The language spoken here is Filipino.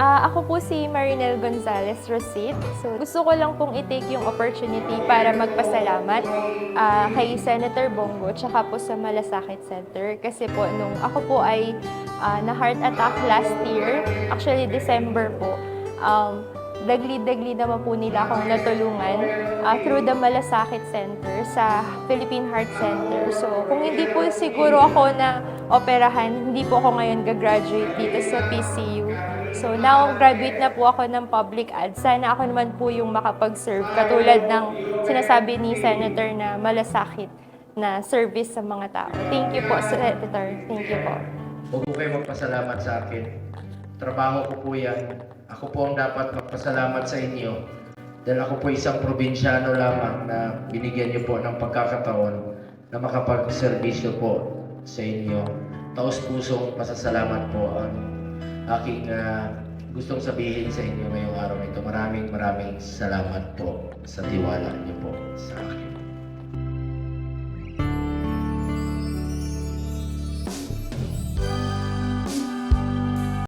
Ah, ako po si Marinel Gonzalez Rosit. So, gusto ko lang pong i-take yung opportunity para magpasalamat ah, kay Senator Bongo tsaka po sa Malasakit Center. Kasi po, nung ako po ay ah, na heart attack last year, actually December po, um, dagli-dagli naman po nila akong natulungan ah, through the Malasakit Center sa Philippine Heart Center. So, kung hindi po siguro ako na operahan, hindi po ako ngayon gagraduate dito sa PCU. So, now graduate na po ako ng public ad. Sana ako naman po yung makapag-serve katulad ng sinasabi ni Senator na malasakit na service sa mga tao. Thank you po, Senator. Thank you po. Huwag po kayo magpasalamat sa akin. Trabaho ko po yan. Ako po ang dapat magpasalamat sa inyo. Dahil ako po isang probinsyano lamang na binigyan niyo po ng pagkakataon na makapag-servisyo po sa inyo. Taos pusong pasasalamat po ang aking ah, gustong sabihin sa inyo ngayong araw ito. Maraming maraming salamat po sa tiwala niyo po sa akin.